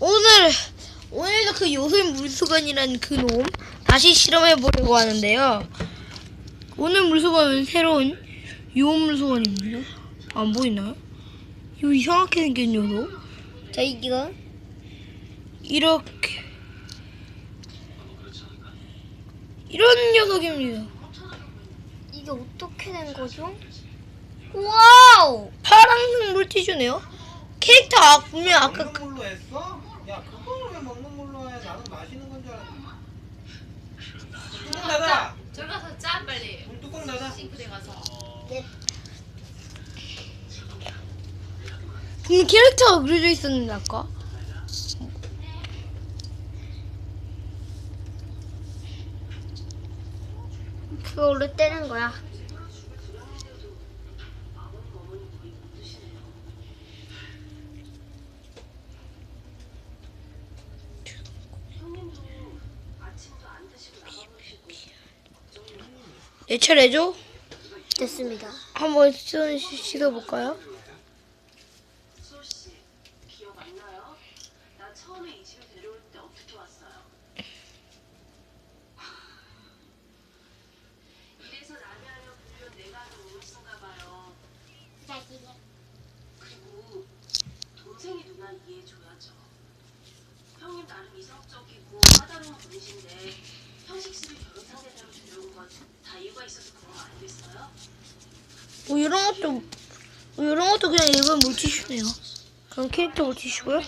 오늘 오늘도 그 요술 물수건이라는 그놈 다시 실험해 보려고 하는데요. 오늘 물수건은 새로운 유온 물수건입니다. 안 보이나요? 이 이상하게 생긴 녀석. 자 이거 이렇게 이런 녀석입니다. 이게 어떻게 된 거죠? 와우! 파란색 물티슈네요. 캐릭터 아, 분명 아까 먹는 물로 했어? 야 그걸 왜 먹는 물로 해? 나는 마시는 건 줄 알았는데. 뚜껑 닫아. 저기 가서 짜 빨리 물 뚜껑 닫아. 싱크대 가서 분명 캐릭터가 그려져 있었는데 아까. 그걸로 떼는 거야. 내 차례죠? 됐습니다. 한번 그리고 동생이 누나 이해해줘야죠 형님 나름 이성적이고 까다로운 분이신데 형식 씨를 결혼 상대자로 데려온 건 다 이유가 있어서 그런 거 아니겠어요? 뭐 이런 것도 뭐 이런 것도 그냥 일반 물티슈네요. 그럼 캐릭터 물티슈고요.